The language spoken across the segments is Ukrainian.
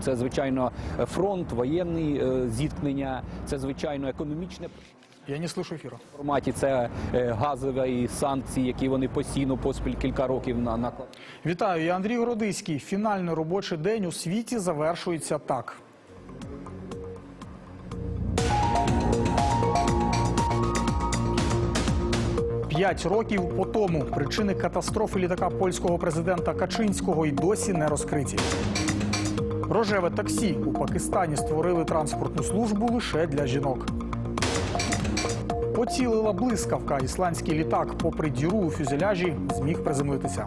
Це звичайно фронт, воєнні е, зіткнення, це звичайно економічне. Я не слышу эфира. В форматі це е, газові санкції, які вони постійно поспіль кілька років на. Вітаю, я Андрій Городиський. Фінальний робочий день у світі завершується так. П'ять років по тому причини катастрофи літака польського президента Качинського й досі не розкриті. Рожеве таксі у Пакистані створили транспортну службу лише для жінок. Поцілила блискавка. Ісландський літак, попри діру у фюзеляжі, зміг приземлитися.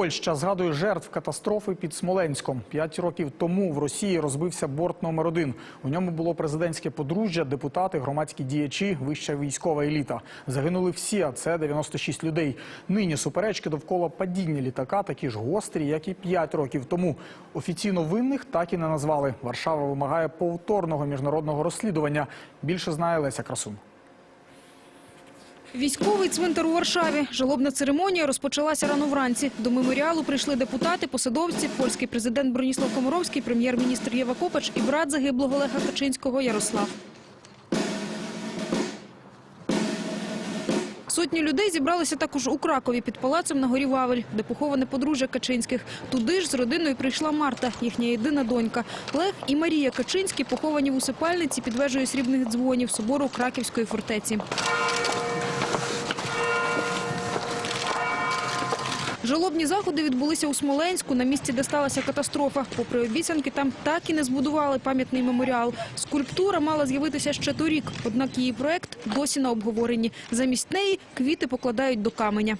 Польща згадує жертв катастрофи під Смоленськом. П'ять років тому в Росії розбився борт номер один. У ньому було президентське подружжя, депутати, громадські діячі, вища військова еліта. Загинули всі, а це 96 людей. Нині суперечки довкола падіння літака такі ж гострі, як і п'ять років тому. Офіційно винних так і не назвали. Варшава вимагає повторного міжнародного розслідування. Більше знає Леся Красун. Військовий цвинтар у Варшаві. Жалобна церемонія розпочалася рано вранці. До меморіалу прийшли депутати, посадовці, польський президент Броніслав Комаровський, прем'єр-міністр Єва Копач і брат загиблого Олега Качинського Ярослав. Сотні людей зібралися також у Кракові під палацем на горі Вавель, де поховане подружжя Качинських. Туди ж з родиною прийшла Марта, їхня єдина донька. Лег і Марія Качинські поховані в усипальниці під вежею срібних дзвонів собору Краківської фортеці. Жалобні заходи відбулися у Смоленську, на місці, де сталася катастрофа. Попри обіцянки, там так і не збудували пам'ятний меморіал. Скульптура мала з'явитися ще торік, однак її проект досі на обговоренні. Замість неї квіти покладають до каменя.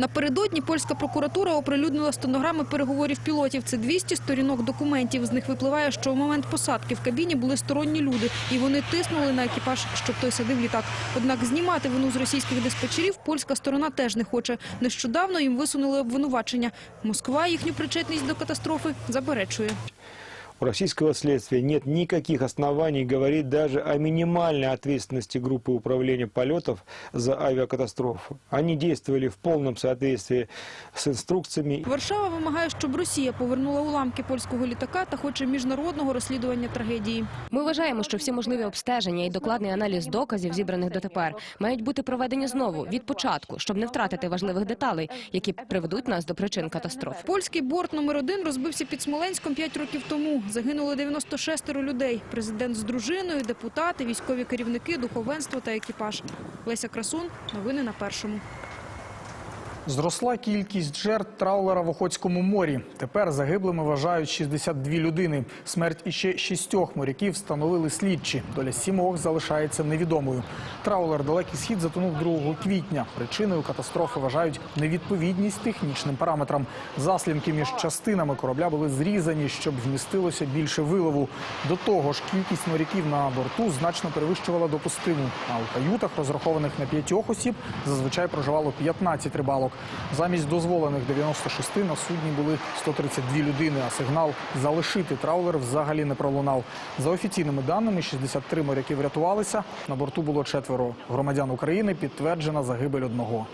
Напередодні польська прокуратура оприлюднила стенограми переговорів пілотів. Це 200 сторінок документів. З них випливає, що у момент посадки в кабіні були сторонні люди, і вони тиснули на екіпаж, щоб той садив літак. Однак знімати вину з російських диспетчерів польська сторона теж не хоче. Нещодавно їм висунули обвинувачення. Москва їхню причетність до катастрофи заперечує. У российского следствия нет никаких оснований говорить даже о минимальной ответственности группы управления полетов за авиакатастрофу. Они действовали в полном соответствии с инструкциями Варшава вимагає, щоб Росія повернула уламки польського літака та хоче міжнародного розслідування трагедії. Ми вважаємо, що всі можливі обстеження і докладний аналіз доказів, зібраних дотепер, мають бути проведені знову від початку, щоб не втратити важливих деталей, які приведуть нас до причин катастроф. Польський борт номер один розбився під Смоленськом 5 років тому. Загинуло 96 людей. Президент з дружиною, депутати, військові керівники, духовенство та екіпаж. Леся Красун. Новини на першому. Зросла кількість жертв траулера в Охотському морі. Тепер загиблими вважають 62 людини. Смерть іще шістьох моряків встановили слідчі. Доля сімох залишається невідомою. Траулер «Далекий схід» затонув 2 квітня. Причиною катастрофи вважають невідповідність технічним параметрам. Заслінки між частинами корабля були зрізані, щоб вмістилося більше вилову. До того ж, кількість моряків на борту значно перевищувала допустиму. А у каютах, розрахованих на п'ятьох осіб, зазвичай проживало 15 рибалок. Замість дозволених 96 на судні були 132 людини, а сигнал залишити траулер взагалі не пролунав. За офіційними даними, 63 моряки врятувалися. На борту було четверо громадян України. Підтверджена загибель одного.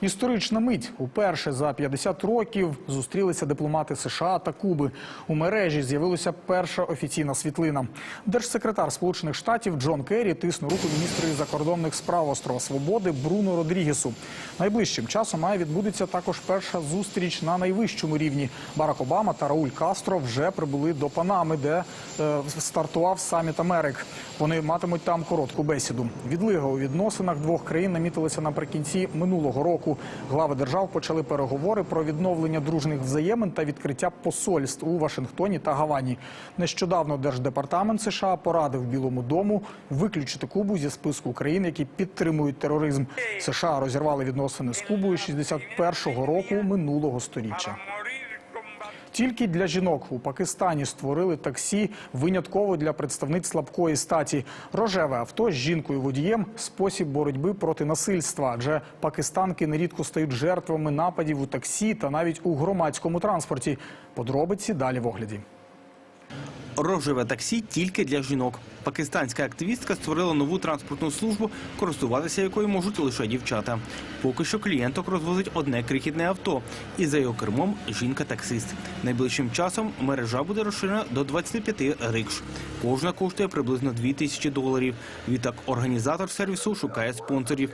Історична мить. Уперше за 50 років зустрілися дипломати США та Куби. У мережі з'явилася перша офіційна світлина. Держсекретар Сполучених Штатів Джон Керрі тиснув руку міністрові закордонних справ острова Свободи Бруно Родрігесу. Найближчим часом має відбудеться також перша зустріч на найвищому рівні. Барак Обама та Рауль Кастро вже прибули до Панами, де е, стартував саміт Америк. Вони матимуть там коротку бесіду. Відлига у відносинах двох країн намітилася наприкінці минулого року. Глави держав почали переговори про відновлення дружних взаємин та відкриття посольств у Вашингтоні та Гавані. Нещодавно держдепартамент США порадив Білому дому виключити Кубу зі списку країн, які підтримують тероризм. США розірвали відносини з Кубою 61-го року минулого сторіччя. Тільки для жінок у Пакистані створили таксі винятково для представниць слабкої статі. Рожеве авто з жінкою водієм спосіб боротьби проти насильства, адже пакистанки нерідко стають жертвами нападів у таксі та навіть у громадському транспорті. Подробиці далі в огляді. Рожеве таксі тільки для жінок. Пакистанська активістка створила нову транспортну службу, користуватися якою можуть лише дівчата. Поки що клієнток розвозить одне крихітне авто, і за його кермом жінка-таксист. Найближчим часом мережа буде розширена до 25 рикш. Кожна коштує приблизно 2 тисячі доларів. Відтак організатор сервісу шукає спонсорів.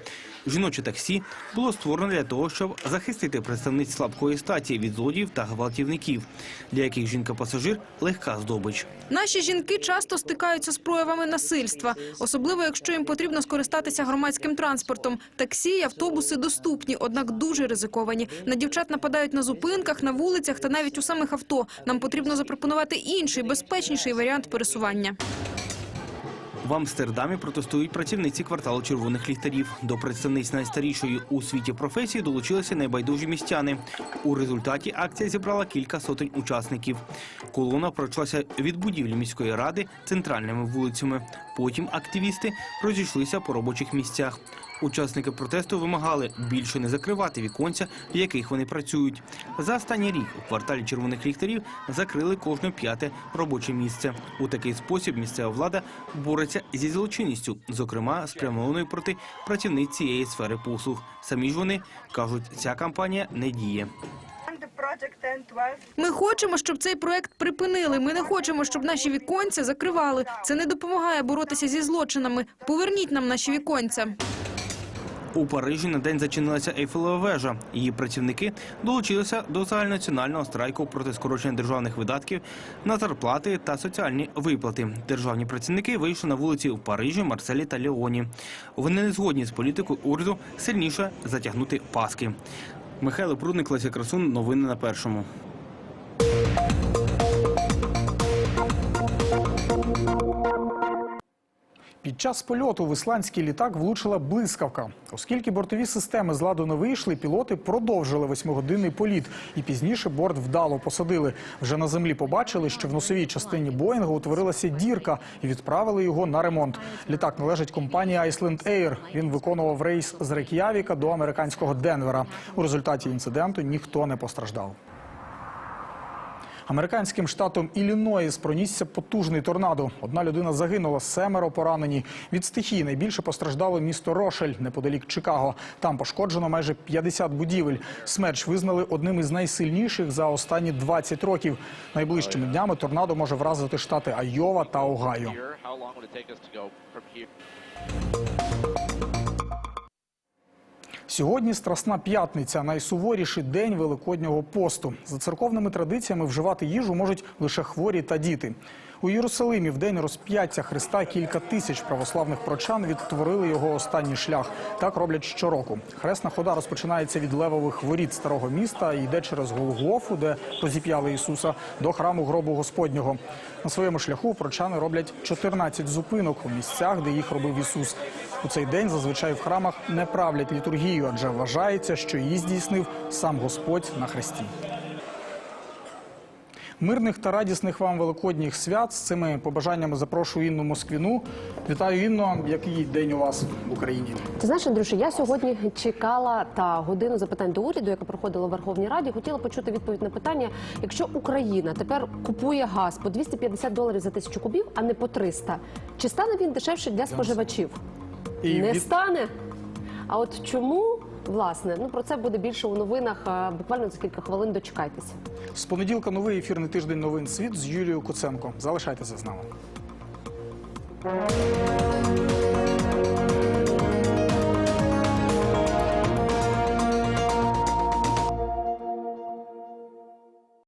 Жіноче таксі було створено для того, щоб захистити представниць слабкої статі від злодіїв та гвалтівників, для яких жінка-пасажир легка здобич. Наші жінки часто стикаються з проявами насильства, особливо якщо їм потрібно скористатися громадським транспортом. Таксі й автобуси доступні, однак дуже ризиковані. На дівчат нападають на зупинках, на вулицях та навіть у самих авто. Нам потрібно запропонувати інший, безпечніший варіант пересування. В Амстердамі протестують працівниці кварталу червоних ліхтарів. До представниць найстарішої у світі професії долучилися найбайдужі містяни. У результаті акція зібрала кілька сотень учасників. Колона пройшлася від будівлі міської ради центральними вулицями. Потім активісти розійшлися по робочих місцях. Учасники протесту вимагали більше не закривати віконця, в яких вони працюють. За останній рік у кварталі червоних ліхтарів закрили кожне п'яте робоче місце. У такий спосіб місцева влада бореться зі злочинністю, зокрема спрямованою проти працівниць цієї сфери послуг. Самі ж вони кажуть, ця кампанія не діє. Ми хочемо, щоб цей проект припинили. Ми не хочемо, щоб наші віконця закривали. Це не допомагає боротися зі злочинами. Поверніть нам наші віконця. У Парижі на день зачинилася Ейфелева вежа. Її працівники долучилися до загальнонаціонального страйку проти скорочення державних видатків на зарплати та соціальні виплати. Державні працівники вийшли на вулиці в Парижі, Марселі та Леоні. Вони не згодні з політикою уряду сильніше затягнути паски. Михайло Прудник, Леся Красун. Новини на першому. Під час польоту в ісландський літак влучила блискавка. Оскільки бортові системи з ладу не вийшли, пілоти продовжили восьмигодинний політ і пізніше борт вдало посадили. Вже на землі побачили, що в носовій частині Боїнга утворилася дірка і відправили його на ремонт. Літак належить компанії Iceland Air. Він виконував рейс з Рейк'явіка до американського Денвера. У результаті інциденту ніхто не постраждав. Американським штатом Іллінойс пронісся потужний торнадо. Одна людина загинула, семеро поранені. Від стихії найбільше постраждало місто Рошель неподалік Чикаго. Там пошкоджено майже 50 будівель. Смерч визнали одним із найсильніших за останні 20 років. Найближчими днями торнадо може вразити штати Айова та Огайо. Сьогодні Страсна п'ятниця, найсуворіший день Великоднього посту. За церковними традиціями вживати їжу можуть лише хворі та діти. У Єрусалимі в день розп'яття Христа кілька тисяч православних прочан відтворили його останній шлях. Так роблять щороку. Хресна хода розпочинається від левових воріт старого міста і йде через Голгофу, де розіп'яли Ісуса, до храму гробу Господнього. На своєму шляху прочани роблять 14 зупинок у місцях, де їх робив Ісус. У цей день зазвичай в храмах не правлять літургію, адже вважається, що її здійснив сам Господь на хресті. Мирних та радісних вам великодніх свят з цими побажаннями запрошую Інну Москвіну. Вітаю Інно. Який день у вас в Україні? Ти знаєш, Андрюша, я сьогодні чекала та годину запитань до уряду, яка проходила в Верховній Раді. Хотіла почути відповідь на питання: якщо Україна тепер купує газ по 250 доларів за тисячу кубів, а не по 300, чи стане він дешевше для споживачів? І не від- стане. А от чому? Власне, ну про це буде більше у новинах. Буквально за кілька хвилин дочекайтеся. З понеділка новий ефірний тиждень новин світ з Юлією Куценко. Залишайтеся з нами.